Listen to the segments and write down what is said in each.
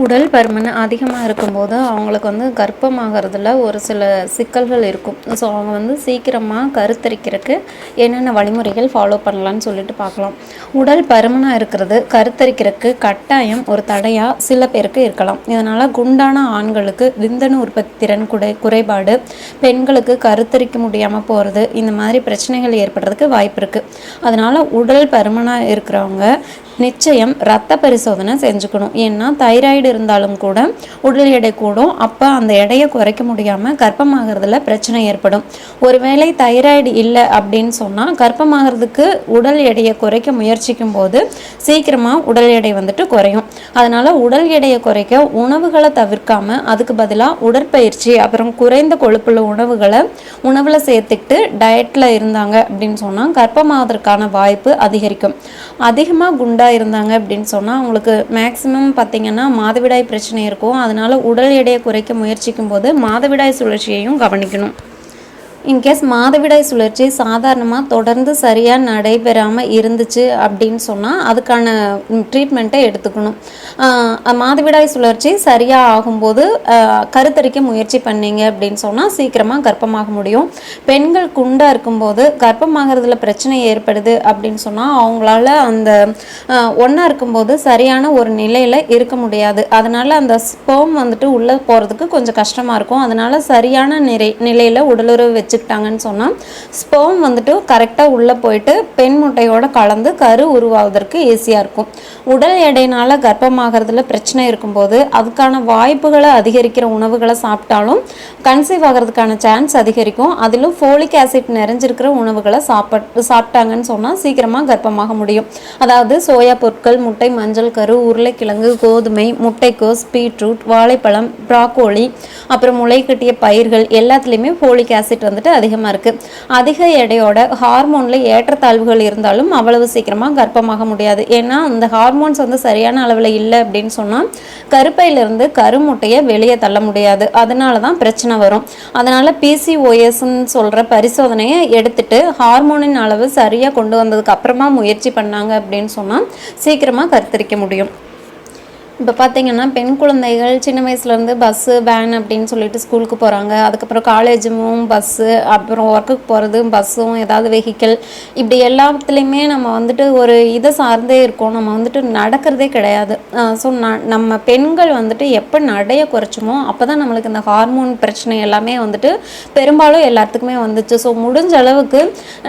உடல் பருமன் அதிகமாக இருக்கும்போது அவங்களுக்கு வந்து கர்ப்பமாகறதுல ஒரு சில சிக்கல்கள் இருக்கும். ஸோ அவங்க வந்து சீக்கிரமாக கருத்தரிக்கிறதுக்கு என்னென்ன வழிமுறைகள் ஃபாலோ பண்ணலான்னு சொல்லிட்டு பார்க்கலாம். உடல் பருமனாக இருக்கிறது கருத்தரிக்கிறதுக்கு கட்டாயம் ஒரு தடையாக சில பேருக்கு இருக்கலாம். இதனால் குண்டான ஆண்களுக்கு விந்தணு உற்பத்தி திறன் குறை குறைபாடு பெண்களுக்கு கருத்தரிக்க முடியாமல் போகிறது இந்த மாதிரி பிரச்சனைகள் ஏற்படுறதுக்கு வாய்ப்பு இருக்குது அதனால் உடல் பருமனாக இருக்கிறவங்க நிச்சயம் ரத்த பரிசோதனை செஞ்சுக்கணும். ஏன்னா தைராய்டு இருந்தாலும் கூட உடல் எடை கூடும். அப்போ அந்த எடையை குறைக்க முடியாமல் கர்ப்பமாகறதுல பிரச்சனை ஏற்படும். ஒருவேளை தைராய்டு இல்லை அப்படின்னு சொன்னால் கர்ப்பமாகிறதுக்கு உடல் எடையை குறைக்க முயற்சிக்கும் போது சீக்கிரமாக உடல் எடை வந்துட்டு குறையும். அதனால் உடல் எடையை குறைக்க உணவுகளை தவிர்க்காம அதுக்கு பதிலாக உடற்பயிற்சி அப்புறம் குறைந்த கொழுப்புள்ள உணவுகளை உணவில் சேர்த்துக்கிட்டு டயட்டில் இருந்தாங்க அப்படின்னு சொன்னால் கர்ப்பமாவதற்கான வாய்ப்பு அதிகரிக்கும். அதிகமாக குண்டாக இருந்தாங்க அப்படின்னு சொன்னால் அவங்களுக்கு மேக்ஸிமம் பார்த்திங்கன்னா மாதவிடாய் பிரச்சனை இருக்கும். அதனால் உடல் எடையை குறைக்க முயற்சிக்கும் போது மாதவிடாய் சுழற்சியையும் கவனிக்கணும். இன்கேஸ் மாதவிடாய் சுழற்சி சாதாரணமாக தொடர்ந்து சரியாக நடைபெறாமல் இருந்துச்சு அப்படின்னு சொன்னால் அதுக்கான ட்ரீட்மெண்ட்டை எடுத்துக்கணும். மாதவிடாய் சுழற்சி சரியாக ஆகும்போது கருத்தரிக்க முயற்சி பண்ணீங்க அப்படின்னு சொன்னால் சீக்கிரமாக கர்ப்பமாக முடியும். பெண்கள் குண்டாக இருக்கும்போது கர்ப்பமாகிறதுல பிரச்சனை ஏற்படுது அப்படின்னு சொன்னால் அவங்களால அந்த ஒன்றா இருக்கும்போது சரியான ஒரு நிலையில் இருக்க முடியாது. அதனால் அந்த ஸ்போம் வந்துட்டு உள்ளே போகிறதுக்கு கொஞ்சம் கஷ்டமாக இருக்கும். அதனால் சரியான நிறை நிலையில் உடலுறவு வச்சுக்கிட்டாங்கன்னு சொன்னால் ஸ்போம் வந்துட்டு கரெக்டாக உள்ளே போயிட்டு பெண் முட்டையோட கலந்து கரு உருவாவதற்கு ஈஸியாக இருக்கும். உடல் எடையினால் கர்ப்பமாகறதுல பிரச்சனை இருக்கும்போது அதுக்கான வாய்ப்புகளை அதிகரிக்கிற உணவுகளை சாப்பிட்டாலும் கன்சீவ் ஆகிறதுக்கான சான்ஸ் அதிகரிக்கும். அதிலும் ஃபோலிக் ஆசிட் நிறைஞ்சிருக்கிற உணவுகளை சாப்பிட்டு சாப்பிட்டாங்கன்னு சொன்னால் சீக்கிரமாக கர்ப்பமாக முடியும். அதாவது சோயா பொருட்கள் முட்டை மஞ்சள் கரு உருளைக்கிழங்கு கோதுமை முட்டைக்கோஸ் பீட்ரூட் வாழைப்பழம் ப்ராக்கோலி அப்புறம் முளைக்கட்டிய பயிர்கள் எல்லாத்துலேயுமே ஃபோலிக் ஆசிட் வந்து வந்துட்டு அதிகமாக இருக்குது அதிக எடையோட ஹார்மோனில் ஏற்றத்தாழ்வுகள் இருந்தாலும் அவ்வளவு சீக்கிரமாக கர்ப்பமாக முடியாது. ஏன்னா அந்த ஹார்மோன்ஸ் வந்து சரியான அளவில் இல்லை அப்படின்னு சொன்னால் கருப்பையிலிருந்து கருமுட்டையை வெளியே தள்ள முடியாது. அதனால தான் பிரச்சனை வரும். அதனால் பிசிஓஎஸ்ன்னு சொல்கிற பரிசோதனையை எடுத்துட்டு ஹார்மோனின் அளவு சரியாக கொண்டு வந்ததுக்கு அப்புறமா முயற்சி பண்ணாங்க அப்படின்னு சொன்னால் சீக்கிரமாக கருத்தரிக்க முடியும். இப்போ பார்த்தீங்கன்னா பெண் குழந்தைகள் சின்ன வயசுலேருந்து பஸ்ஸு வேன் அப்படின்னு சொல்லிட்டு ஸ்கூலுக்கு போகிறாங்க அதுக்கப்புறம் காலேஜும் பஸ்ஸு அப்புறம் ஒர்க்குக்கு போகிறதும் பஸ்ஸும் ஏதாவது வெஹிக்கிள் இப்படி எல்லாத்துலேயுமே நம்ம வந்துட்டு ஒரு இதை சார்ந்தே இருக்கோம். நம்ம வந்துட்டு நடக்கிறதே கிடையாது. ஸோ நம்ம பெண்கள் வந்துட்டு எப்போ நடைய குறைச்சோமோ அப்போ தான் நம்மளுக்கு இந்த ஹார்மோன் பிரச்சனை எல்லாமே வந்துட்டு பெரும்பாலும் எல்லாத்துக்குமே வந்துச்சு. ஸோ முடிஞ்ச அளவுக்கு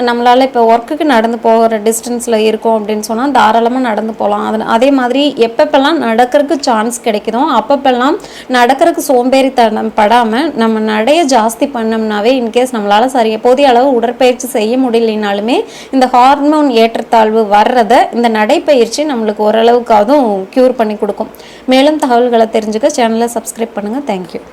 நம்மளால் இப்போ ஒர்க்குக்கு நடந்து போகிற டிஸ்டன்ஸில் இருக்கோம் அப்படின்னு சொன்னால் தாராளமாக நடந்து போகலாம் அதில் அதே மாதிரி எப்பப்பெல்லாம் நடக்கிறதுக்கு சான்ஸ் கிடைக்குதோ அப்பப்பெல்லாம் நடக்கிறதுக்கு சோம்பேறித்தனம் படாமல் நம்ம நடைய ஜாஸ்தி பண்ணோம்னாவே இன்கேஸ் நம்மளால் சரி போதிய அளவு உடற்பயிற்சி செய்ய முடியலனாலுமே இந்த ஹார்மோன் ஏற்றத்தாழ்வு வர்றதை இந்த நடைப்பயிற்சி நம்மளுக்கு ஓரளவுக்காவதும் க்யூர் பண்ணி கொடுக்கும். மேலும் தகவல்களை தெரிஞ்சுக்க சேனலை சப்ஸ்கிரைப் பண்ணுங்கள் தேங்க்யூ